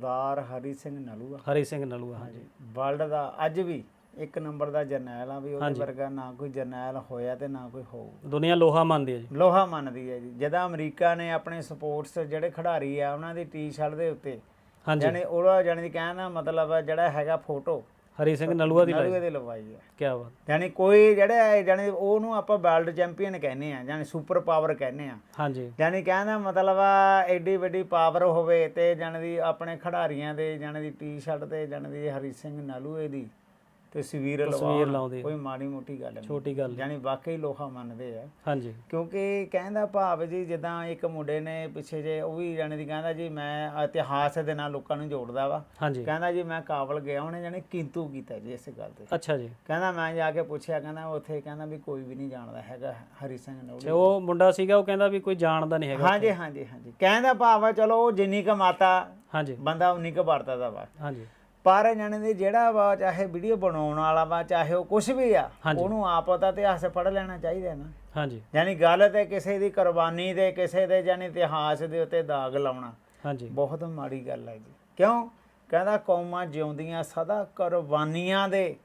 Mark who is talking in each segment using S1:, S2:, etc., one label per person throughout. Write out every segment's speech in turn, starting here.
S1: ਸਰਦਾਰ ਹਰੀ ਸਿੰਘ ਨਲੂਆ।
S2: ਹਰੀ ਸਿੰਘ ਨਲੂਆ ਹਾਂਜੀ।
S1: ਵਰਲਡ ਦਾ ਅੱਜ ਵੀ ਇੱਕ ਨੰਬਰ ਦਾ ਜਰਨੈਲ ਆ ਵੀ ਉਹਦੇ। ਵਰਗਾ ਨਾ ਕੋਈ ਜਰਨੈਲ ਹੋਇਆ ਤੇ ਨਾ ਕੋਈ ਹੋਊ।
S2: ਦੁਨੀਆ ਲੋਹਾ ਮੰਨਦੀ ਹੈ ਜੀ।
S1: ਲੋਹਾ ਮੰਨਦੀ ਹੈ ਜੀ। ਜਦੋਂ ਅਮਰੀਕਾ ਨੇ ਆਪਣੇ ਸਪੋਰਟਸ ਜਿਹੜੇ ਖਿਡਾਰੀ ਆ ਉਹਨਾਂ ਦੀ ਟੀ-ਸ਼ਰਟ ਦੇ ਉੱਤੇ
S2: ਹਾਂਜੀ।
S1: ਜਾਨੀ ਉਹਦਾ ਜਾਨੀ ਦੀ ਕਹਿਣ ਦਾ ਮਤਲਬ ਜਿਹੜਾ ਹੈਗਾ ਫੋਟੋ
S2: ਹਰੀ ਸਿੰਘ ਨਲੂਆ ਦੀ
S1: ਨਲੂਏ
S2: ਲਾਈ
S1: ਦੀ ਲਵਾਈ ਹੈ।
S2: ਕੀ ਬਾਤ।
S1: ਜਾਨੀ ਕੋਈ ਜਿਹੜਾ ਜਾਨੀ ਉਹਨੂੰ ਆਪਾਂ ਵਰਲਡ ਚੈਂਪੀਅਨ ਕਹਿੰਦੇ ਆ ਜਾਨੀ ਸੁਪਰ ਪਾਵਰ ਕਹਿੰਦੇ ਆ
S2: ਹਾਂਜੀ।
S1: ਜਾਨੀ ਕਹਿਣ ਦਾ ਮਤਲਬ ਆ ਐਡੀ ਵੱਡੀ ਪਾਵਰ ਹੋਵੇ ਤੇ ਜਾਨੀ ਦੀ ਆਪਣੇ ਖਿਡਾਰੀਆਂ ਦੇ ਜਾਨੀ ਦੀ ਟੀ-ਸ਼ਰਟ ਤੇ ਜਾਨੀ ਦੀ ਹਰੀ ਸਿੰਘ ਨਲੂਏ ਦੀ ਤਸਵੀਰ
S2: ਲਾਉਂਦੇ ਆ।
S1: ਕੋਈ ਮਾੜੀ ਮੋਟੀ ਗੱਲ ਨਹੀਂ।
S2: ਛੋਟੀ ਗੱਲ।
S1: ਜਾਨੀ ਵਾਕਈ ਲੋਹਾ ਮੰਨਦੇ ਆ।
S2: ਹਾਂਜੀ।
S1: ਕਿਉਂਕਿ ਕਹਿੰਦਾ ਭਾਵ ਜੀ ਜਿੱਦਾਂ ਇੱਕ ਮੁੰਡੇ ਨੇ ਪਿੱਛੇ ਜੇ ਉਹ ਵੀ ਜਾਣੀ ਦੀ ਕਹਿੰਦਾ ਜੀ ਮੈਂ ਇਤਿਹਾਸ ਦੇ ਨਾਲ ਲੋਕਾਂ ਨੂੰ ਜੋੜਦਾ ਵਾ।
S2: ਹਾਂਜੀ।
S1: ਕਹਿੰਦਾ ਜੀ ਮੈਂ ਕਾਬਲ ਗਿਆ ਉਹਨੇ ਜਾਣੀ ਕਿੰਤੂ ਕੀਤਾ ਜੀ ਇਸ ਗੱਲ ਤੇ।
S2: ਅੱਛਾ ਜੀ।
S1: ਕਹਿੰਦਾ ਮੈਂ ਜਾ ਕੇ ਪੁੱਛਿਆ ਕਹਿੰਦਾ ਉੱਥੇ ਕਹਿੰਦਾ ਵੀ ਕੋਈ ਵੀ ਨਹੀਂ ਜਾਣਦਾ ਹੈਗਾ ਹਰੀ ਸਿੰਘ
S2: ਤੇ ਉਹ ਮੁੰਡਾ ਸੀਗਾ ਉਹ ਕਹਿੰਦਾ ਵੀ ਕੋਈ ਜਾਣਦਾ ਨਹੀਂ ਹੈਗਾ
S1: ਹਾਂਜੀ ਹਾਂਜੀ ਹਾਂਜੀ। ਕਹਿੰਦਾ ਭਾਵ ਆ ਚਲੋ ਉਹ ਜਿੰਨੀ ਕਮਾਤਾ
S2: ਹਾਂਜੀ।
S1: ਬੰਦਾ ਉਨੀ ਕੁ ਵਰਤਦਾ ਵਾ।
S2: ਹਾਂਜੀ।
S1: ਪਰ ਜਾਣੀ ਦੀ ਜਿਹੜਾ ਵਾ ਚਾਹੇ ਵੀਡੀਓ ਬਣਾਉਣ ਵਾਲਾ ਵਾ ਚਾਹੇ ਉਹ ਕੁਝ ਵੀ ਆ
S2: ਹਾਂਜੀ।
S1: ਉਹਨੂੰ ਆਪ ਪਤਾ ਇਤਿਹਾਸ ਪੜ੍ਹ ਲੈਣਾ ਚਾਹੀਦਾ ਨਾ।
S2: ਹਾਂਜੀ।
S1: ਯਾਨੀ ਗੱਲ ਤੇ ਕਿਸੇ ਦੀ ਕੁਰਬਾਨੀ ਤੇ ਕਿਸੇ ਦੇ ਯਾਨੀ ਇਤਿਹਾਸ ਦੇ ਉੱਤੇ ਦਾਗ ਲਾਉਣਾ।
S2: ਹਾਂਜੀ।
S1: ਬਹੁਤ ਮਾੜੀ ਗੱਲ ਹੈ ਜੀ। ਕਿਉਂ? ਕਹਿੰਦਾ ਕੌਮਾਂ ਜਿਉਂਦੀਆਂ ਸਦਾ ਕੁਰਬਾਨੀਆਂ ਦੇ।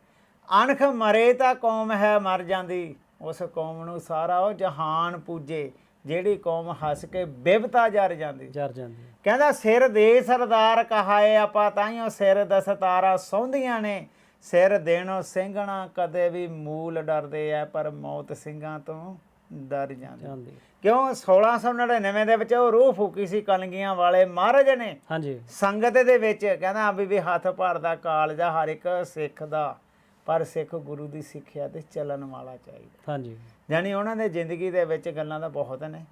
S1: ਅਣਖ ਮਰੇ ਤਾਂ ਕੌਮ ਹੈ ਮਰ ਜਾਂਦੀ। ਉਸ ਕੌਮ ਨੂੰ ਸਾਰਾ ਉਹ ਜਹਾਨ ਪੂਜੇ। ਜਿਹੜੀ ਕੌਮ ਹੱਸ ਕੇ ਬਿਵਤਾ ਜਰ ਜਾਂਦੀ।
S2: ਜਰ ਜਾਂਦੀ।
S1: ਕਹਿੰਦਾ ਸਿਰ ਦੇ ਸਰਦਾਰ ਕਹਾਏ ਆਪਾਂ ਤਾਈਓ ਸਿਰ ਦਸਤਾਰਾ ਸੌਂਦੀਆਂ ਨੇ। ਸਿਰ ਦੇਣੋ ਸਿੰਘਣਾ ਕਦੇ ਵੀ ਮੂਲ ਡਰਦੇ ਆ ਪਰ ਮੌਤ ਸਿੰਘਾਂ ਤੋਂ ਡਰ ਜਾਂਦੇ। ਕਿਉਂ? 1699 ਦੇ ਵਿੱਚ ਉਹ ਰੂਹ ਫੂਕੀ ਸੀ ਕਲਗੀਆਂ ਵਾਲੇ ਮਹਾਰਾਜ ਨੇ।
S2: ਹਾਂਜੀ।
S1: ਸੰਗਤ ਦੇ ਵਿੱਚ ਕਹਿੰਦਾ ਵੀ ਵੀ ਹੱਥ ਭਰਦਾ ਕਾਲਜਾ ਹਰ ਇੱਕ ਸਿੱਖ ਦਾ। ਪਰ ਸਿੱਖ ਗੁਰੂ ਦੀ ਸਿੱਖਿਆ ਤੇ ਚੱਲਣ ਵਾਲਾ ਚਾਹੀਦਾ।
S2: ਹਾਂਜੀ।
S1: ਯਾਨੀ ਉਹਨਾਂ ਦੇ ਜ਼ਿੰਦਗੀ ਦੇ ਵਿੱਚ ਗੱਲਾਂ ਤਾਂ ਬਹੁਤ ਨੇ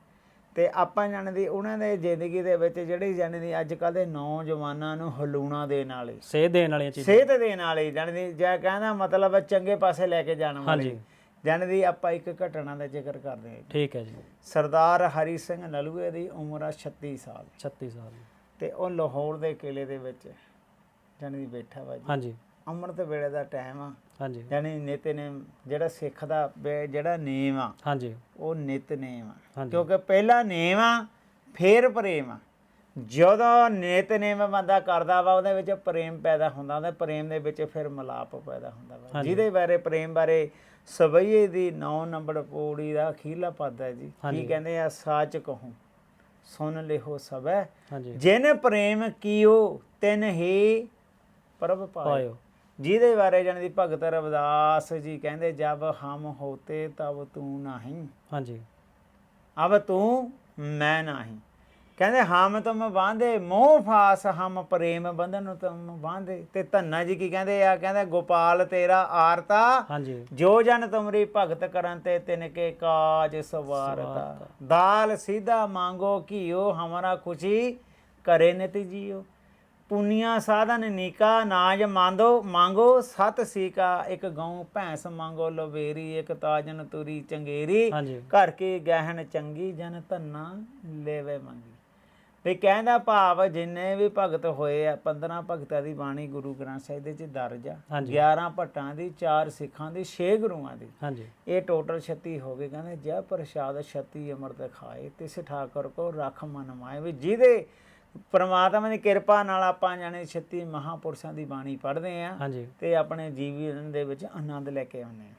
S1: ਤੇ ਆਪਾਂ ਜਾਣਦੇ ਉਹਨਾਂ ਦੇ ਜ਼ਿੰਦਗੀ ਦੇ ਵਿੱਚ ਜਿਹੜੀ ਜਾਣਦੀ ਅੱਜ ਕੱਲ ਦੇ ਨੌਜਵਾਨਾਂ ਨੂੰ ਹਲੂਣਾ ਦੇਣ ਵਾਲੇ
S2: ਸੇਧ ਦੇਣ ਵਾਲੀਆਂ ਚੀਜ਼ਾਂ।
S1: ਸਿਹਤ ਦੇਣ ਵਾਲੇ ਜਾਣਦੀ ਜਾਂ ਕਹਿੰਦਾ ਮਤਲਬ ਚੰਗੇ ਪਾਸੇ ਲੈ ਕੇ ਜਾਣ ਵਾਲੇ।
S2: ਹਾਂਜੀ।
S1: ਜਾਣਦੀ ਆਪਾਂ ਇੱਕ ਘਟਨਾ ਦਾ ਜ਼ਿਕਰ ਕਰਦੇ ਹਾਂ।
S2: ਠੀਕ ਹੈ ਜੀ।
S1: ਸਰਦਾਰ ਹਰੀ ਸਿੰਘ ਨਲੂਏ ਦੀ ਉਮਰ ਆ 36 ਸਾਲ।
S2: 36 ਸਾਲ।
S1: ਤੇ ਉਹ ਲਾਹੌਰ ਦੇ ਕਿਲੇ ਦੇ ਵਿੱਚ ਜਾਣਦੀ ਬੈਠਾ ਵਾ ਜੀ।
S2: ਹਾਂਜੀ।
S1: ਅੰਮ੍ਰਿਤ ਵੇਲੇ ਦਾ ਟਾਈਮ ਆ।
S2: ਹਾਂਜੀ।
S1: ਜਾਣੀ ਨਿਤਨੇਮ ਜਿਹੜਾ ਸਿੱਖ ਦਾ ਜਿਹੜਾ ਨੇਮ ਆ
S2: ਹਾਂਜੀ।
S1: ਉਹ ਨਿਤਨੇਮ ਆ। ਕਿਉਂਕਿ ਪਹਿਲਾ ਨੇਮ ਆ ਫੇਰ ਪ੍ਰੇਮ ਆ। ਜਦੋਂ ਨਿਤਨੇਮ ਬੰਦਾ ਕਰਦਾ ਵਾ ਉਹਦੇ ਵਿੱਚ ਪ੍ਰੇਮ ਪੈਦਾ ਹੁੰਦਾ ਉਹਦੇ ਪ੍ਰੇਮ ਦੇ ਵਿੱਚ ਫਿਰ ਮਲਾਪ ਪੈਦਾ ਹੁੰਦਾ ਵਾ। ਜਿਹਦੇ ਬਾਰੇ ਪ੍ਰੇਮ ਬਾਰੇ ਸਵਈਏ ਦੀ 9 ਨੰਬਰ ਪੌੜੀ ਦਾ ਅਖੀਰਲਾ ਪਦ ਹੈ ਜੀ। ਕੀ ਕਹਿੰਦੇ ਆ ਸਾਚ ਕਹੂੰ ਸੁਨ ਲਿਹੋ ਸਭੈ। ਜਿਨ ਪ੍ਰੇਮ ਕੀਓ ਤਿਨ ਹੀ ਪ੍ਰਭ ਪਾਇਓ। ਜਿਹਦੇ ਬਾਰੇ ਜਾਣੀ ਦੀ ਭਗਤ ਰਵਿਦਾਸ ਜੀ ਕਹਿੰਦੇ ਜਬ ਹਮ ਹੋਤੇ ਤਬ ਤੂੰ ਨਹੀਂ।
S2: ਹਾਂਜੀ।
S1: ਅਬ ਤੂੰ ਮੈਂ ਨਹੀਂ। ਕਹਿੰਦੇ ਹਮ ਤੁਮ ਬਾਂਧੇ ਮੋਹ ਫਾਸ ਹਮ ਪ੍ਰੇਮ ਬੰਧਨ ਤੁਮ ਬਾਂਧੇ ਤੇ ਧੰਨਾ ਜੀ ਕੀ ਕਹਿੰਦੇ ਆ? ਕਹਿੰਦੇ ਗੋਪਾਲ ਤੇਰਾ ਆਰਤਾ
S2: ਹਾਂਜੀ।
S1: ਜੋ ਜਨ ਤੁਮਰੀ ਭਗਤ ਕਰਨ ਤੇ ਤਿਨ ਕੇ ਕਾਜ ਸਵਾਰਤਾ। ਦਾਲ ਸਿੱਧਾ ਮੰਗੋ ਘੀਓ ਹਮਾਰਾ ਖੁਸ਼ੀ ਕਰੇ ਨਿਤ ਜੀਓ। ਪੁਨੀਆ ਸਾਧਨ ਨੀਕਾ ਨਾਜ ਮੰਦੋ ਮੰਗੋ ਸਤ ਸੀਕਾ ਇੱਕ ਗਊ ਭੈਂਸ ਮੰਗੋ ਲਵੇਰੀ ਇੱਕ ਤਾਜਨ ਤੁਰੀ ਚੰਗੇਰੀ। ਘਰ ਕੀ ਗਹਿਣ ਚੰਗੀ ਜਨ ਧੰਨਾ ਲੈਵੇ ਮੰਗੀ। ਵੀ ਕਹਿੰਦਾ ਭਾਵ ਜਿੰਨੇ ਵੀ ਭਗਤ ਹੋਏ ਆ 15 ਭਗਤਾਂ ਦੀ ਬਾਣੀ ਗੁਰੂ ਗ੍ਰੰਥ ਸਾਹਿਬ ਦੇ ਚ ਦਰਜ ਆ।
S2: ਹਾਂਜੀ।
S1: 11 ਭੱਟਾਂ ਦੀ 4 ਸਿੱਖਾਂ ਦੀ 6 ਗੁਰੂਆਂ ਦੀ।
S2: ਹਾਂਜੀ।
S1: ਇਹ ਟੋਟਲ 36 ਹੋ ਗਏ। ਕਹਿੰਦੇ ਜੈ ਪ੍ਰਸ਼ਾਦ 36 ਅੰਮ੍ਰਿਤ ਖਾਏ ਤਿਸ ਠਾਕੁਰ ਕੋ ਰੱਖ ਮਨ ਮਾਏ। ਵੀ ਜਿਹਦੇ ਪ੍ਰਮਾਤਮਾ ਦੀ ਕਿਰਪਾ ਨਾਲ ਆਪਾਂ ਜਾਣੇ 36 ਮਹਾਪੁਰਸ਼ਾਂ ਦੀ ਬਾਣੀ ਪੜ੍ਹਦੇ ਆ
S2: ਹਾਂਜੀ।
S1: ਤੇ ਆਪਣੇ ਜੀਵਨ ਦੇ ਵਿੱਚ ਆਨੰਦ ਲੈ ਕੇ ਆਉਂਦੇ ਆ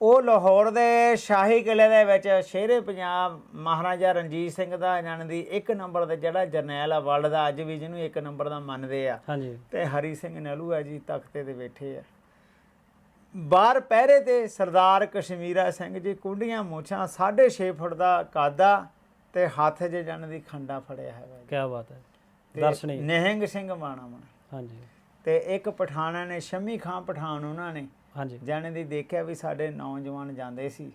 S1: ਉਹ ਲਾਹੌਰ ਦੇ ਸ਼ਾਹੀ ਕਿਲੇ ਦੇ ਵਿੱਚ ਸ਼ੇਰੇ ਪੰਜਾਬ ਮਹਾਰਾਜਾ ਰਣਜੀਤ ਸਿੰਘ ਦਾ ਜਾਣ ਦੀ ਇੱਕ ਨੰਬਰ ਦਾ ਜਿਹੜਾ ਜਰਨੈਲ ਆ ਵਰਲਡ ਦਾ ਅੱਜ ਵੀ ਜਿਹਨੂੰ ਇੱਕ ਨੰਬਰ ਦਾ ਮੰਨਦੇ ਆ।
S2: ਹਾਂਜੀ।
S1: ਤੇ ਹਰੀ ਸਿੰਘ ਨਹਿਰੂ ਆ ਜੀ ਤਖਤੇ ਤੇ ਬੈਠੇ ਆ। ਬਾਹਰ ਪਹਿਰੇ ਤੇ ਸਰਦਾਰ ਕਸ਼ਮੀਰਾ ਸਿੰਘ ਜੀ ਕੁੰਡੀਆਂ ਮੋਛਾਂ 6.5 ਫੁੱਟ ਦਾ ਕਾਦਾ ਤੇ ਹੱਥ 'ਚ ਜਣ ਦੀ ਖੰਡਾ ਫੜਿਆ ਹੈਗਾ ਜੀ।
S2: ਕੀ ਬਾਤ ਹੈ।
S1: ਤੇ
S2: ਦਰਸ਼ਨੀ।
S1: ਨਿਹੰਗ ਸਿੰਘ ਬਾਣਾ ਮਨ
S2: ਹਾਂਜੀ।
S1: ਤੇ ਇੱਕ ਪਠਾਣਾ ਨੇ ਸ਼ਮੀ ਖਾਂ ਪਠਾਨ ਉਹਨਾਂ ਨੇ।
S2: ਹਾਂਜੀ।
S1: ਜਾਣੇ ਦੀ ਦੇਖਿਆ ਵੀ ਸਾਡੇ ਨੌਜਵਾਨ ਜਾਂਦੇ ਸੀ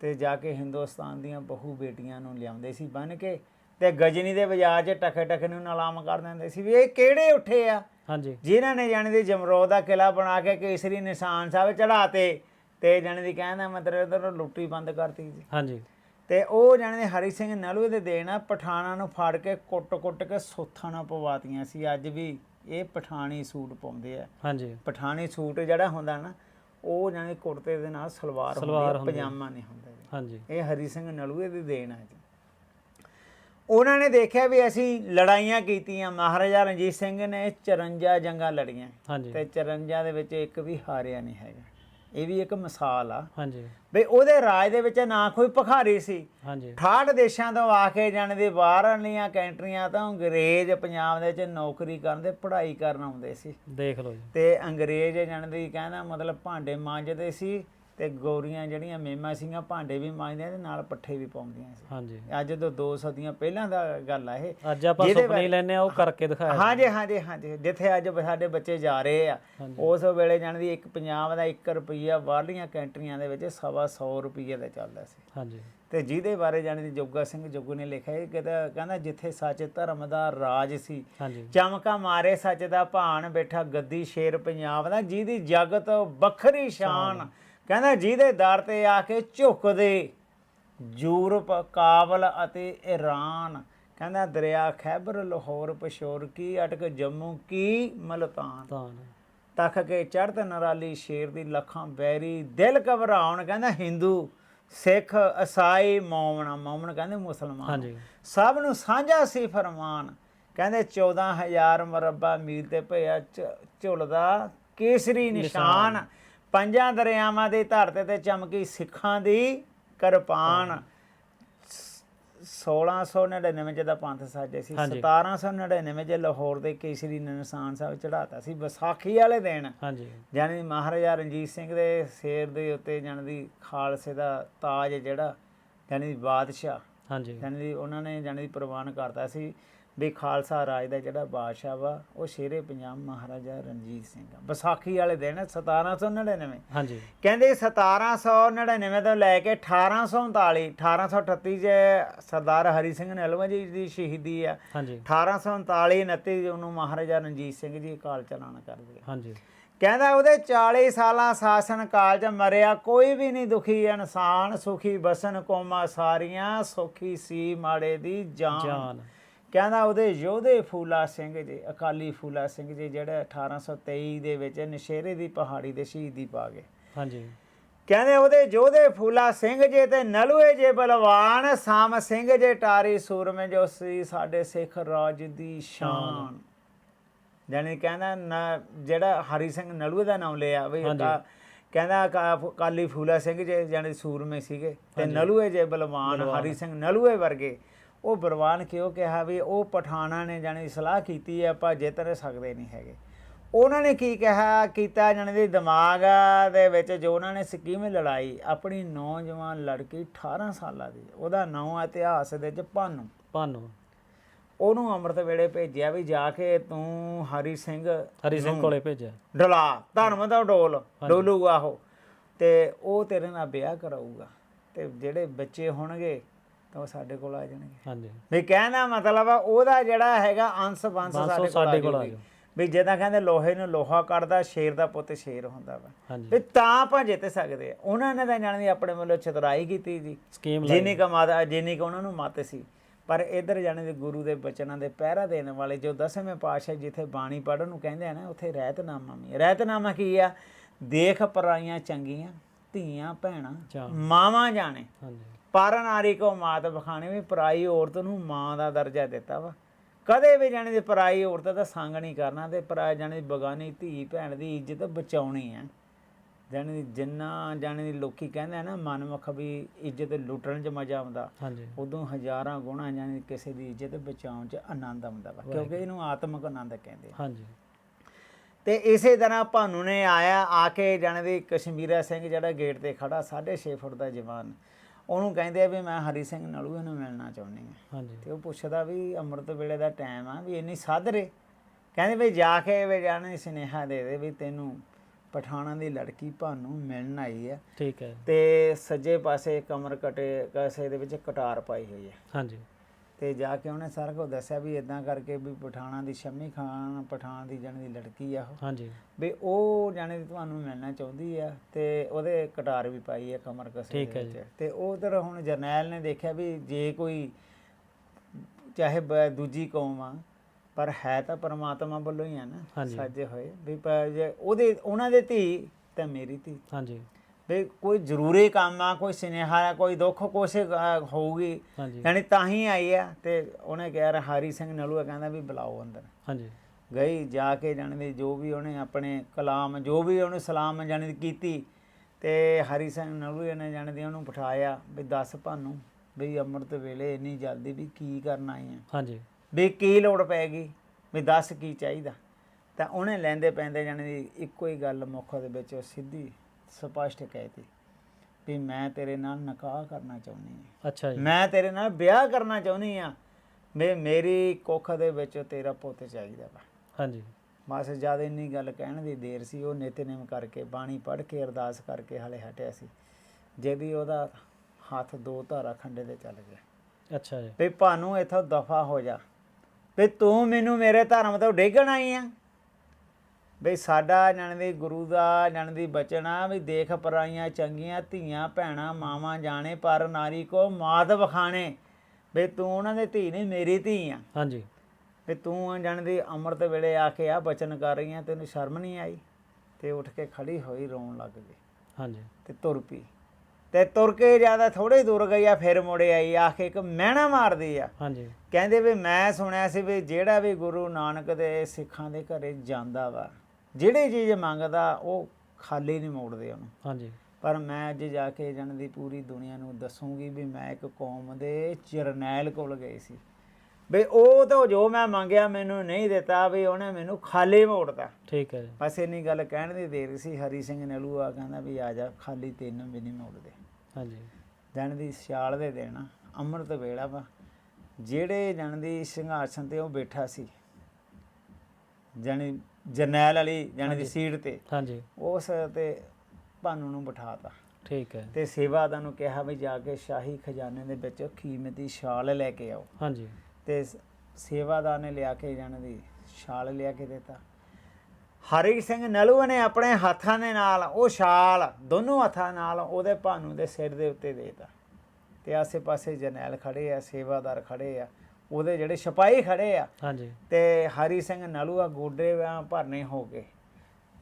S1: ਤੇ ਜਾ ਕੇ ਹਿੰਦੁਸਤਾਨ ਦੀਆਂ ਬਹੁ ਬੇਟੀਆਂ ਨੂੰ ਲਿਆਉਂਦੇ ਸੀ ਬਨ ਕੇ ਤੇ ਗਜਨੀ ਦੇ ਬਾਜ਼ਾਰ 'ਚ ਟਕੇ ਟਕੇ ਨੂੰ ਨਲਾਮ ਕਰ ਦਿੰਦੇ ਸੀ ਵੀ ਇਹ ਕਿਹੜੇ ਉੱਠੇ ਆ?
S2: ਹਾਂਜੀ।
S1: ਜਿਨ੍ਹਾਂ ਨੇ ਜਾਣੇ ਦੀ ਜਮਰੋਦ ਦਾ ਕਿਲਾ ਬਣਾ ਕੇ ਕੇਸਰੀ ਨਿਸ਼ਾਨ ਸਾਹਿਬ ਚੜਾਤੇ ਤੇ ਜਾਣੇ ਦੀ ਕਹਿੰਦਾ ਮਤਲਬ ਇਧਰ ਲੁੱਟੀ ਬੰਦ ਕਰਤੀ ਜੀ।
S2: ਹਾਂਜੀ।
S1: ਤੇ ਉਹ ਜਾਣੇ ਹਰੀ ਸਿੰਘ ਨਲੂਏ ਦੇ ਦੇਣਾ ਪਠਾਣਾ ਨੂੰ ਫੜ ਕੇ ਕੁੱਟ-ਕੁੱਟ ਕੇ ਸੋਥਾਂ ਨਾਲ ਪਵਾਤੀਆਂ ਸੀ। ਅੱਜ ਵੀ ਇਹ ਪਠਾਣੀ ਸੂਟ ਪਾਉਂਦੇ ਆ।
S2: ਹਾਂਜੀ।
S1: ਪਠਾਣੀ ਸੂਟ ਜਿਹੜਾ ਹੁੰਦਾ ਨਾ ਉਹ ਜਾਣੇ ਕੁੜਤੇ ਦੇ ਨਾਲ ਸਲਵਾਰ ਹੁੰਦੀ ਆ
S2: ਆ।
S1: ਪਜਾਮਾ ਨਹੀਂ ਹੁੰਦਾ ਜੀ।
S2: ਹਾਂਜੀ।
S1: ਇਹ ਹਰੀ ਸਿੰਘ ਨਲੂਏ ਦੀ ਦੇਣ ਹੈ ਜੀ। ਉਹਨਾਂ ਨੇ ਦੇਖਿਆ ਵੀ ਅਸੀਂ ਲੜਾਈਆਂ ਕੀਤੀਆਂ। ਮਹਾਰਾਜਾ ਰਣਜੀਤ ਸਿੰਘ ਨੇ 54 ਜੰਗਾਂ ਲੜੀਆਂ। ਤੇ 54 ਦੇ ਵਿੱਚ ਇੱਕ ਵੀ ਹਾਰਿਆ ਨਹੀਂ ਹੈਗਾ। ਇਹ ਵੀ ਇੱਕ ਮਿਸਾਲ ਆ।
S2: ਹਾਂਜੀ।
S1: ਵੀ ਉਹਦੇ ਰਾਜ ਦੇ ਵਿੱਚ ਨਾ ਕੋਈ ਭਿਖਾਰੀ ਸੀ।
S2: ਹਾਂਜੀ।
S1: 68 ਦੇਸ਼ਾਂ ਤੋਂ ਆ ਕੇ ਜਾਣ ਦੇ ਬਾਹਰਲੀਆਂ ਕੰਟਰੀਆਂ ਤੋਂ ਅੰਗਰੇਜ਼ ਪੰਜਾਬ ਦੇ ਵਿੱਚ ਨੌਕਰੀ ਕਰਨ ਦੇ ਪੜ੍ਹਾਈ ਕਰਨ ਆਉਂਦੇ ਸੀ।
S2: ਦੇਖ ਲਓ ਜੀ।
S1: ਤੇ ਅੰਗਰੇਜ਼ ਜਾਣ ਦੀ ਕਹਿੰਦਾ ਮਤਲਬ ਭਾਂਡੇ ਮਾਂਜਦੇ ਸੀ। ਤੇ ਗੋਰੀਆਂ ਜਿਹੜੀਆਂ ਮੇਮਾਂ ਸੀਗੀਆਂ ਭਾਂਡੇ ਵੀ ਮਾਂਜਦੀਆਂ ਤੇ ਨਾਲ ਪੱਠੇ ਵੀ ਪਾਉਂਦੀਆਂ ਸੀ।
S2: ਹਾਂਜੀ।
S1: ਅੱਜ ਤੋਂ ਦੋ ਸਦੀਆਂ ਪਹਿਲਾਂ ਦਾ ਗੱਲ ਆ ਇਹ।
S2: ਅੱਜ ਆਪਾਂ
S1: ਜਿਹਦੇ
S2: ਸੁਪਨੇ ਲੈਨੇ ਆ ਉਹ ਕਰਕੇ ਦਿਖਾਇਆ।
S1: ਹਾਂਜੀ ਹਾਂਜੀ ਹਾਂਜੀ। ਜਿੱਥੇ ਅੱਜ ਸਾਡੇ ਬੱਚੇ ਜਾ ਰਹੇ ਆ ਉਸ ਵੇਲੇ ਜਾਣਦੀ ਇੱਕ ਪੰਜਾਬ ਦਾ 1 ਰੁਪਈਆ ਬਾਹਰਲੀਆਂ ਕੰਟਰੀਆਂ ਦੇ ਵਿੱਚ ਸਵਾ 100 ਰੁਪਈਏ ਦਾ ਚੱਲਦਾ ਸੀ।
S2: ਹਾਂਜੀ।
S1: ਤੇ ਜਿਹਦੇ ਬਾਰੇ ਜਾਣਦੀ ਜੋਗਾ ਸਿੰਘ ਜੋਗੂ ਨੇ ਲਿਖਿਆ ਇਹ ਕਹਿੰਦਾ ਕਹਿੰਦਾ ਜਿੱਥੇ ਸੱਚ ਧਰਮ ਦਾ ਰਾਜ ਸੀ
S2: ਹਾਂਜੀ।
S1: ਚਮਕਾ ਮਾਰੇ ਸੱਚ ਦਾ ਭਾਣ ਬੈਠਾ ਗੱਦੀ ਸ਼ੇਰ ਪੰਜਾਬ ਦਾ ਜਿਹਦੀ ਜਗਤ ਵੱਖਰੀ ਸ਼ਾਨ। ਕਹਿੰਦਾ ਜਿਹਦੇ ਦਰ ਤੇ ਆ ਕੇ ਝੁਕਦੇ ਯੂਰਪ ਕਾਬਲ ਅਤੇ ਈਰਾਨ ਕਹਿੰਦਾ ਦਰਿਆ ਖੈਬਰ ਲਾਹੌਰ ਪਸ਼ੌਰ ਕੀ ਅਟਕ ਜੰਮੂ ਕੀ ਮਲਤਾਨ। ਤੱਕ ਕੇ ਚੜ੍ਹਤ ਨਰਾਲੀ ਸ਼ੇਰ ਦੀ ਲੱਖਾਂ ਬੈਰੀ ਦਿਲ ਘਬਰਾਉਣ ਕਹਿੰਦਾ ਹਿੰਦੂ ਸਿੱਖ ਈਸਾਈ ਮੌਮਨ ਮੌਮਨ ਕਹਿੰਦੇ ਮੁਸਲਮਾਨ।
S2: ਹਾਂਜੀ।
S1: ਸਭ ਨੂੰ ਸਾਂਝਾ ਸੀ ਫਰਮਾਨ। ਕਹਿੰਦੇ 14000 ਮਰਬਾ ਮੀਲ ਤੇ ਝ- ਝੁਲਦਾ ਕੇਸਰੀ ਨਿਸ਼ਾਨ। ਪੰਜਾਂ ਦਰਿਆਵਾਂ ਦੇ ਧਰਤੇ ਤੇ ਚਮਕੀ ਸਿੱਖਾਂ ਦੀ ਕਿਰਪਾਨ। 1699 ਚ ਦਾ ਪੰਥ ਸਾਜੇ ਸੀ
S2: ਹਾਂਜੀ।
S1: 1799 ਚ ਲਾਹੌਰ ਦੇ ਕੇਸਰੀ ਨਿਸ਼ਾਨ ਸਾਹਿਬ ਚੜਾਤਾ ਸੀ ਵਿਸਾਖੀ ਵਾਲੇ ਦਿਨ।
S2: ਹਾਂਜੀ।
S1: ਜਾਣੀ ਮਹਾਰਾਜਾ ਰਣਜੀਤ ਸਿੰਘ ਦੇ ਸਿਰ ਦੇ ਉੱਤੇ ਜਾਣੀ ਦੀ ਖਾਲਸੇ ਦਾ ਤਾਜ ਜਿਹੜਾ ਦੀ ਬਾਦਸ਼ਾਹ।
S2: ਹਾਂਜੀ।
S1: ਦੀ ਉਹਨਾਂ ਨੇ ਜਾਣੀ ਦੀ ਪ੍ਰਵਾਨ ਕਰਤਾ ਸੀ। ਵੀ ਖਾਲਸਾ ਰਾਜ ਦਾ ਜਿਹੜਾ ਬਾਦਸ਼ਾਹ ਵਾ ਉਹ ਸ਼ੇਰੇ ਪੰਜਾਬ ਮਹਾਰਾਜਾ ਰਣਜੀਤ ਸਿੰਘ ਆ। ਵਿਸਾਖੀ ਵਾਲੇ ਦਿਨ 1799
S2: ਹਾਂਜੀ।
S1: ਕਹਿੰਦੇ 1799 ਤੋਂ ਲੈ ਕੇ 1839 1838 ਚ ਸਰਦਾਰ ਹਰੀ ਸਿੰਘ ਨਲਵਾ ਜੀ ਦੀ ਸ਼ਹੀਦੀ ਆ।
S2: ਹਾਂਜੀ।
S1: 1839 29 ਨੂੰ ਮਹਾਰਾਜਾ ਰਣਜੀਤ ਸਿੰਘ ਜੀ ਅਕਾਲ ਚਲਾਣਾ ਕਰ ਗਏ।
S2: ਹਾਂਜੀ।
S1: ਕਹਿੰਦਾ ਉਹਦੇ 40 ਸਾਲਾਂ ਸ਼ਾਸਨ ਕਾਲ ਚ ਮਰਿਆ ਕੋਈ ਵੀ ਨਹੀਂ ਦੁਖੀ ਇਨਸਾਨ ਸੁਖੀ ਬਸਨ ਕੋਮਾ ਸਾਰੀਆਂ ਸੁਖੀ ਸੀ ਮਾੜੇ ਦੀ ਜਾਨ।
S2: ਜਾਨ।
S1: ਕਹਿੰਦਾ ਉਹਦੇ ਯੋਧੇ ਫੂਲਾ ਸਿੰਘ ਜੀ ਅਕਾਲੀ ਫੂਲਾ ਸਿੰਘ ਜੀ ਜਿਹੜੇ 1823 ਦੇ ਵਿੱਚ ਨਸ਼ੇਰੇ ਦੀ ਪਹਾੜੀ ਦੇ ਸ਼ਹੀਦੀ ਪਾ ਗਏ।
S2: ਹਾਂਜੀ।
S1: ਕਹਿੰਦੇ ਉਹਦੇ ਯੋਧੇ ਫੂਲਾ ਸਿੰਘ ਜੇ ਤੇ ਨਲੂਏ ਜੇ ਬਲਵਾਨ ਸਾਮ ਸਿੰਘ ਜੇ ਟਾਰੀ ਸੂਰਮੇ ਜੋ ਸੀ ਸਾਡੇ ਸਿੱਖ ਰਾਜ ਦੀ ਸ਼ਾਨ। ਜਾਨੀ ਕਹਿੰਦਾ ਜਿਹੜਾ ਹਰੀ ਸਿੰਘ ਨਲੂਏ ਦਾ ਨਾਮ ਲਿਆ ਵੀ ਕਹਿੰਦਾ ਕਾਲੀ ਫੂਲਾ ਸਿੰਘ ਜੇ ਜਾਨੀ ਸੂਰਮੇ ਸੀਗੇ ਤੇ ਨਲੂਏ ਜੇ ਬਲਵਾਨ। ਹਰੀ ਸਿੰਘ ਨਲੂਏ ਵਰਗੇ ਉਹ ਬਲਵਾਨ ਕਿਉਂ ਕਿਹਾ ਵੀ ਉਹ ਪਠਾਣਾ ਨੇ ਜਾਨੀ ਸਲਾਹ ਕੀਤੀ ਹੈ ਆਪਾਂ ਜਿੱਤ ਨਹੀਂ ਸਕਦੇ ਨਹੀਂ ਹੈਗੇ। ਉਹਨਾਂ ਨੇ ਕੀ ਕਿਹਾ? ਕੀਤਾ ਜਾਣੀ ਦੀ ਦਿਮਾਗ ਦੇ ਵਿੱਚ ਜੋ ਉਹਨਾਂ ਨੇ ਸਕੀਮ ਲੜਾਈ ਆਪਣੀ ਨੌਜਵਾਨ ਲੜਕੀ 18 ਸਾਲਾਂ ਦੀ ਉਹਦਾ ਨਾਂ ਇਤਿਹਾਸ ਦੇ ਵਿੱਚ ਭਾਨੂ।
S2: ਭਾਨੂ।
S1: ਉਹਨੂੰ ਅੰਮ੍ਰਿਤ ਵੇਲੇ ਭੇਜਿਆ ਵੀ ਜਾ ਕੇ ਤੂੰ ਹਰੀ ਸਿੰਘ
S2: ਹਰੀ ਸਿੰਘ ਕੋਲੇ ਭੇਜਿਆ।
S1: ਡਲਾ ਧਰਮ ਦਾ ਡੋਲ ਡੋਲੂਗਾ ਉਹ। ਤੇ ਉਹ ਤੇਰੇ ਨਾਲ ਵਿਆਹ ਕਰਾਊਗਾ। ਤੇ ਜਿਹੜੇ ਬੱਚੇ ਹੋਣਗੇ ਤਾਂ ਉਹ ਸਾਡੇ ਕੋਲ ਆ ਜਾਣਗੇ।
S2: ਹਾਂਜੀ।
S1: ਵੀ ਕਹਿਣਾ ਮਤਲਬ ਆ ਉਹਦਾ ਜਿਹੜਾ ਹੈਗਾ ਅੰਸ਼ ਬੰਸ ਸਾਡੇ ਕੋਲ
S2: ਸਾਡੇ
S1: ਆ
S2: ਕੋਲ ਆ
S1: ਜਾਊਗੀ
S2: ਜਾਊ।
S1: ਵੀ ਜਿੱਦਾਂ ਕਹਿੰਦੇ ਲੋਹੇ ਨੂੰ ਲੋਹਾ ਕੱਢਦਾ ਸ਼ੇਰ ਦਾ ਪੁੱਤ ਸ਼ੇਰ ਹੁੰਦਾ ਵਾ।
S2: ਹਾਂਜੀ।
S1: ਵੀ ਤਾਂ ਆਪਾਂ ਜਿੱਤ ਸਕਦੇ ਆ। ਉਹਨਾਂ ਨੇ ਤਾਂ ਜਾਣਦੀ ਆਪਣੇ ਵੱਲੋਂ ਚਤਰਾਈ ਕੀਤੀ ਜੀ।
S2: ਸਕੀਮ ਲਾਈ।
S1: ਜਿੰਨੀ ਕਮਾਦਾ ਜਿੰਨੀ ਕੁ ਉਹਨਾਂ ਨੂੰ ਮੱਤ ਸੀ। ਪਰ ਇਧਰ ਜਾਣੇ ਦੇ ਗੁਰੂ ਦੇ ਬਚਨਾਂ ਦੇ ਪਹਿਰਾ ਦੇਣ ਵਾਲੇ ਜੋ ਦਸਵੇਂ ਪਾਤਸ਼ਾਹ ਜਿੱਥੇ ਬਾਣੀ ਪੜਨ ਨੂੰ ਕਹਿੰਦੇ ਆ ਨਾ ਉੱਥੇ ਰਹਿਤਨਾਮਾ ਵੀ ਰਹਿਤਨਾਮਾ ਕੀ ਆ? ਦੇਖ ਪਰਾਈਆਂ ਚੰਗੀਆਂ ਧੀਆਂ ਭੈਣਾਂ
S2: ਚਾਹ
S1: ਮਾਵਾਂ ਜਾਣੇ।
S2: ਹਾਂਜੀ।
S1: ਪਰ ਨਾਰੀ ਕੋ ਮਾਤ ਬਖਾਣੇ ਵੀ ਪਰਾਈ ਔਰਤ ਨੂੰ ਮਾਂ ਦਾ ਦਰਜਾ ਦਿੱਤਾ ਵਾ। ਕਦੇ ਵੀ ਜਾਣੇ ਦੀ ਪਰਾਈ ਔਰਤ ਦਾ ਸੰਗ ਨਹੀਂ ਕਰਨਾ ਤੇ ਪਰਾਈ ਜਾਣੇ ਦੀ ਬਗਾਨੀ ਧੀ ਭੈਣ ਦੀ ਇੱਜ਼ਤ ਬਚਾਉਣੀ ਹੈ। ਜਾਣੇ ਦੀ ਜਿੰਨਾ ਜਾਣੇ ਦੀ ਲੋਕੀ ਕਹਿੰਦੇ ਆ ਨਾ ਮਨਮੁਖ ਵੀ ਇੱਜ਼ਤ ਲੁੱਟਣ 'ਚ ਮਜ਼ਾ ਆਉਂਦਾ।
S2: ਹਾਂਜੀ।
S1: ਉਦੋਂ ਹਜ਼ਾਰਾਂ ਗੁਣਾ ਜਾਣੇ ਕਿਸੇ ਦੀ ਇੱਜ਼ਤ ਬਚਾਉਣ 'ਚ ਆਨੰਦ ਆਉਂਦਾ ਵਾ ਕਿਉਂਕਿ ਇਹਨੂੰ ਆਤਮਿਕ ਆਨੰਦ ਕਹਿੰਦੇ ਆ।
S2: ਹਾਂਜੀ।
S1: ਤੇ ਇਸੇ ਤਰ੍ਹਾਂ ਭਾਨੂ ਨੇ ਆਇਆ ਆ ਕੇ ਜਾਣੇ ਦੀ ਕਸ਼ਮੀਰਾ ਸਿੰਘ ਜਿਹੜਾ ਗੇਟ ਤੇ ਖੜਾ 6.5 ਫੁੱਟ ਦਾ ਜਵਾਨ। ਉਹਨੂੰ ਕਹਿੰਦੇ ਆ ਵੀ ਮੈਂ ਹਰੀ ਸਿੰਘ ਨਲੂਏ ਨੂੰ ਮਿਲਣਾ ਚਾਹੁੰਦੀ ਹਾਂ।
S2: ਹਾਂਜੀ।
S1: ਤੇ ਉਹ ਪੁੱਛਦਾ ਵੀ ਅੰਮ੍ਰਿਤ ਵੇਲੇ ਦਾ ਟਾਈਮ ਆ ਵੀ ਇੰਨੀ ਸਾਧਰੇ ਕਹਿੰਦੇ ਵੀ ਜਾ ਕੇ ਵੀ ਜਾਣੇ ਸੁਨੇਹਾ ਦੇ ਦੇ ਵੀ ਤੈਨੂੰ ਪਠਾਣਾ ਦੀ ਲੜਕੀ ਭਾਨੂ ਮਿਲਣ ਆਈ ਆ।
S2: ਠੀਕ ਹੈ।
S1: ਤੇ ਸੱਜੇ ਪਾਸੇ ਕਮਰ ਕਟੇ ਕਸੇ ਦੇ ਵਿੱਚ ਕਟਾਰ ਪਾਈ ਹੋਈ ਹੈ
S2: ਹਾਂਜੀ।
S1: ਤੇ ਜਾ ਕੇ ਉਹਨੇ ਸਾਰਾ ਕੁਝ ਦੱਸਿਆ ਵੀ ਇਦਾਂ ਕਰਕੇ ਵੀ ਪਠਾਣਾ ਦੀ ਸ਼ਮੀ ਖਾਨ ਪਠਾਨ ਦੀ ਜਾਣੀ ਦੀ ਲੜਕੀ ਆ ਉਹ।
S2: ਹਾਂਜੀ।
S1: ਵੀ ਉਹ ਜਾਣੇ ਦੀ ਤੁਹਾਨੂੰ ਮਿਲਣਾ ਚਾਹੁੰਦੀ ਆ ਤੇ ਉਹਦੇ ਕਟਾਰ ਵੀ ਪਾਈ ਆ ਕਮਰ ਕਸੇ
S2: ਠੀਕ ਹੈ
S1: ਵਿੱਚ। ਤੇ ਉਧਰ ਹੁਣ ਜਰਨੈਲ ਨੇ ਦੇਖਿਆ ਵੀ ਜੇ ਕੋਈ ਚਾਹੇ ਬ- ਦੂਜੀ ਕੌਮ ਆ ਪਰ ਹੈ ਤਾਂ ਪਰਮਾਤਮਾ ਵੱਲੋਂ ਹੀ ਆ ਨਾ
S2: ਹਾਂਜੀ।
S1: ਸਾਜੇ ਹੋਏ। ਵੀ ਪ- ਜੇ ਉਹਦੇ ਉਹਨਾਂ ਦੇ ਧੀ ਤੇ ਮੇਰੀ ਧੀ।
S2: ਹਾਂਜੀ।
S1: ਵੀ ਕੋਈ ਜ਼ਰੂਰੀ ਕੰਮ ਆ ਕੋਈ ਸੁਨੇਹਾ ਆ ਕੋਈ ਦੁੱਖ ਕੁਛ ਹੋਊਗੀ।
S2: ਹਾਂਜੀ।
S1: ਯਾਨੀ ਤਾਂ ਹੀ ਆਈ ਆ ਤੇ ਉਹਨੇ ਕਿਹਾ ਹਰੀ ਸਿੰਘ ਨਲੂਆ ਕਹਿੰਦਾ ਵੀ ਬੁਲਾਓ ਅੰਦਰ।
S2: ਹਾਂਜੀ।
S1: ਗਈ ਜਾ ਕੇ ਜਾਣਦੇ ਜੋ ਵੀ ਉਹਨੇ ਆਪਣੇ ਕਲਾਮ ਜੋ ਵੀ ਉਹਨੇ ਸਲਾਮ ਜਾਣੀ ਕੀਤੀ ਤੇ ਹਰੀ ਸਿੰਘ ਨਲੂਏ ਨੇ ਜਾਣਦੇ ਉਹਨੂੰ ਬਿਠਾਇਆ ਵੀ ਦੱਸ ਭਾਨੂੰ ਵੀ ਅੰਮ੍ਰਿਤ ਵੇਲੇ ਇੰਨੀ ਜਲਦੀ ਵੀ ਕੀ ਕਰਨ ਆ।
S2: ਹਾਂਜੀ।
S1: ਵੀ ਕੀ ਲੋੜ ਪੈਗੀ ਵੀ ਦੱਸ ਕੀ ਚਾਹੀਦਾ? ਤਾਂ ਉਹਨੇ ਲੈਂਦੇ ਪੈਂਦੇ ਜਾਣੀ ਦੀ ਇੱਕੋ ਹੀ ਗੱਲ ਮੁੱਖ ਦੇ ਵਿੱਚ ਸਿੱਧੀ ਸਪਸ਼ਟ ਕਹਿਤੀ ਵੀ ਮੈਂ ਤੇਰੇ ਨਾਲ ਨਿਕਾਹ ਕਰਨਾ ਚਾਹੁੰਦੀ ਹਾਂ।
S2: ਅੱਛਾ ਜੀ।
S1: ਮੈਂ ਤੇਰੇ ਨਾਲ ਵਿਆਹ ਕਰਨਾ ਚਾਹੁੰਦੀ ਆ ਵੀ ਮੇਰੀ ਕੁੱਖ ਦੇ ਵਿੱਚ ਤੇਰਾ ਪੁੱਤ ਚਾਹੀਦਾ ਵਾ।
S2: ਹਾਂਜੀ।
S1: ਬਸ ਜਦ ਇੰਨੀ ਗੱਲ ਕਹਿਣ ਦੀ ਦੇਰ ਸੀ ਉਹ ਨਿਤਨੇਮ ਕਰਕੇ ਬਾਣੀ ਪੜ੍ਹ ਕੇ ਅਰਦਾਸ ਕਰਕੇ ਹਲੇ ਹਟਿਆ ਸੀ। ਜਿਹਦੀ ਉਹਦਾ ਹੱਥ ਦੋ ਧਾਰਾ ਖੰਡੇ ਤੇ ਚੱਲ ਗਿਆ।
S2: ਅੱਛਾ ਜੀ।
S1: ਵੀ ਭਾਨੂੰ ਇਥੋਂ ਦਫਾ ਹੋ ਜਾ। ਵੀ ਤੂੰ ਮੈਨੂੰ ਮੇਰੇ ਧਰਮ ਤੋਂ ਡੇਗਣ ਆਈ ਆ। ਵੀ ਸਾਡਾ ਜਣ ਦੀ ਗੁਰੂ ਦਾ ਜਣ ਦੀ ਬਚਨਾ ਵੀ ਦੇਖ ਪਰਾਈਆਂ ਚੰਗੀਆਂ ਧੀਆਂ ਭੈਣਾਂ ਮਾਵਾਂ ਜਾਣੇ ਪਰ ਨਾਰੀ ਕੋ ਮਾਤ ਵਖਾਣੇ। ਵੀ ਤੂੰ ਉਹਨਾਂ ਦੇ ਧੀ ਨਹੀਂ ਮੇਰੀ ਧੀ ਆ।
S2: ਹਾਂਜੀ।
S1: ਵੀ ਤੂੰ ਜਣ ਦੀ ਅੰਮ੍ਰਿਤ ਵੇਲੇ ਆ ਕੇ ਆ ਬਚਨ ਕਰ ਰਹੀ ਆ ਤੈਨੂੰ ਸ਼ਰਮ ਨਹੀਂ ਆਈ? ਤੇ ਉੱਠ ਕੇ ਖੜੀ ਹੋਈ ਰੋਣ ਲੱਗ ਗਈ।
S2: ਹਾਂਜੀ।
S1: ਤੇ ਤੁਰ ਪਈ। ਤੇ ਤੁਰ ਕੇ ਜ਼ਿਆਦਾ ਥੋੜੇ ਦੂਰ ਗਈ ਆ ਫਿਰ ਮੁੜੇ ਆਈ ਆ ਕੇ ਇੱਕ ਮਹਿਣਾ ਮਾਰਦੀ ਆ।
S2: ਹਾਂਜੀ।
S1: ਕਹਿੰਦੇ ਵੀ ਮੈਂ ਸੁਣਿਆ ਸੀ ਵੀ ਜਿਹੜਾ ਵੀ ਗੁਰੂ ਨਾਨਕ ਦੇ ਸਿੱਖਾਂ ਦੇ ਘਰੇ ਜਾਂਦਾ ਵਾ ਜਿਹੜੀ ਚੀਜ਼ ਮੰਗਦਾ ਉਹ ਖਾਲੀ ਨਹੀਂ ਮੋੜਦੇ ਉਹਨੂੰ।
S2: ਹਾਂਜੀ।
S1: ਪਰ ਮੈਂ ਅੱਜ ਜਾ ਕੇ ਜਣ ਦੀ ਪੂਰੀ ਦੁਨੀਆ ਨੂੰ ਦੱਸੂਗੀ ਵੀ ਮੈਂ ਇੱਕ ਕੌਮ ਦੇ ਜਰਨੈਲ ਕੋਲ ਗਈ ਸੀ। ਵੀ ਉਹ ਤਾਂ ਜੋ ਮੈਂ ਮੰਗਿਆ ਮੈਨੂੰ ਨਹੀਂ ਦਿੱਤਾ ਵੀ ਉਹਨੇ ਮੈਨੂੰ ਖਾਲੀ ਮੋੜਤਾ।
S2: ਠੀਕ ਹੈ
S1: ਬਸ ਇੰਨੀ ਗੱਲ ਕਹਿਣ ਦੀ ਦੇਰ ਸੀ ਹਰੀ ਸਿੰਘ ਨਲੂਆ ਕਹਿੰਦਾ ਵੀ ਆ ਜਾ ਖਾਲੀ ਤੈਨੂੰ ਵੀ ਨਹੀਂ ਮੋੜਦੇ।
S2: ਹਾਂਜੀ।
S1: ਜਣ ਦੀ ਸਿਆਲ ਦੇ ਦਿਨ ਅੰਮ੍ਰਿਤ ਵੇਲਾ ਵਾ ਜਿਹੜੇ ਜਣ ਦੀ ਸਿੰਘਾਸਨ ਤੇ ਉਹ ਬੈਠਾ ਸੀ ਜਣੀ ਜਰਨੈਲ ਵਾਲੀ ਜਣ ਦੀ ਸੀਟ ਤੇ।
S2: ਹਾਂਜੀ।
S1: ਉਸ ਤੇ ਭਾਨੂ ਨੂੰ ਬਿਠਾਤਾ।
S2: ਠੀਕ ਹੈ।
S1: ਤੇ ਸੇਵਾਦਾਰ ਨੂੰ ਕਿਹਾ ਵੀ ਜਾ ਕੇ ਸ਼ਾਹੀ ਖਜ਼ਾਨੇ ਦੇ ਵਿੱਚ ਕੀਮਤੀ ਸ਼ਾਲ ਲੈ ਕੇ ਆਓ।
S2: ਹਾਂਜੀ।
S1: ਤੇ ਸੇਵਾਦਾਰ ਨੇ ਲਿਆ ਕੇ ਜਣ ਦੀ ਸ਼ਾਲ ਲਿਆ ਕੇ ਦਿੱਤਾ। ਹਰੀ ਸਿੰਘ ਨਲੂਆ ਨੇ ਆਪਣੇ ਹੱਥਾਂ ਦੇ ਨਾਲ ਉਹ ਸ਼ਾਲ ਦੋਨੋਂ ਹੱਥਾਂ ਨਾਲ ਉਹਦੇ ਭਾਨੂ ਦੇ ਸਿਰ ਦੇ ਉੱਤੇ ਦੇਤਾ। ਤੇ ਆਸੇ-ਪਾਸੇ ਜਰਨੈਲ ਖੜੇ ਆ ਸੇਵਾਦਾਰ ਖੜੇ ਆ। ਉਹਦੇ ਜਿਹੜੇ ਸਿਪਾਹੀ ਖੜੇ ਆ।
S2: ਹਾਂਜੀ।
S1: ਤੇ ਹਰੀ ਸਿੰਘ ਨਲੂਆ ਗੋਡੇ ਵਾਂ ਭਰਨੇ ਹੋ ਕੇ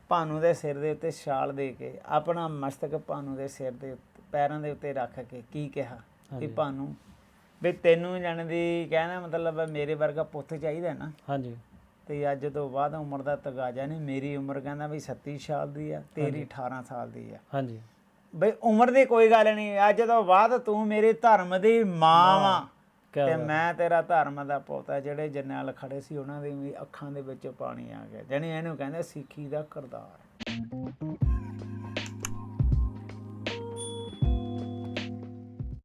S1: ਭਾਨੂ ਦੇ ਸਿਰ ਦੇ ਉੱਤੇ ਛਾਲ ਦੇ ਕੇ ਆਪਣਾ ਮਸਤਕ ਭਾਨੂ ਦੇ ਸਿਰ ਦੇ ਪੈਰਾਂ ਦੇ ਉੱਤੇ ਰੱਖ ਕੇ ਕੀ ਕਿਹਾ?
S2: ਹਾਂਜੀ।
S1: ਭਾਨੂ ਵੀ ਤੈਨੂੰ ਜਾਣ ਦੀ ਕਹਿਣਾ ਮਤਲਬ ਮੇਰੇ ਵਰਗਾ ਪੁੱਤ ਚਾਹੀਦਾ ਨਾ।
S2: ਹਾਂਜੀ।
S1: ਤੇ ਅੱਜ ਤੋਂ ਬਾਅਦ ਉਮਰ ਦਾ ਤਗਾਜਾ ਨਹੀਂ ਮੇਰੀ ਉਮਰ ਕਹਿੰਦਾ ਵੀ 37 ਸਾਲ ਦੀ ਆ ਤੇਰੀ 18 ਸਾਲ ਦੀ ਆ।
S2: ਹਾਂਜੀ।
S1: ਬਈ ਉਮਰ ਦੀ ਕੋਈ ਗੱਲ ਨਹੀਂ ਅੱਜ ਤੋਂ ਬਾਅਦ ਤੂੰ ਮੇਰੇ ਧਰਮ ਦੀ ਮਾਂ। ਵਾ।
S2: ਕਿਆ
S1: ਤੇ। ਮੈਂ ਤੇਰਾ ਧਰਮ ਦਾ ਪੁੱਤ ਆ ਜਿਹੜੇ ਜਰਨੈਲ ਖੜੇ ਸੀ ਉਹਨਾਂ ਦੇ ਵੀ ਅੱਖਾਂ ਦੇ ਵਿੱਚ ਪਾਣੀ ਆ ਗਿਆ ਜਾਣੀ ਇਹਨੂੰ ਕਹਿੰਦੇ ਸਿੱਖੀ ਦਾ ਕਰਤਾਰ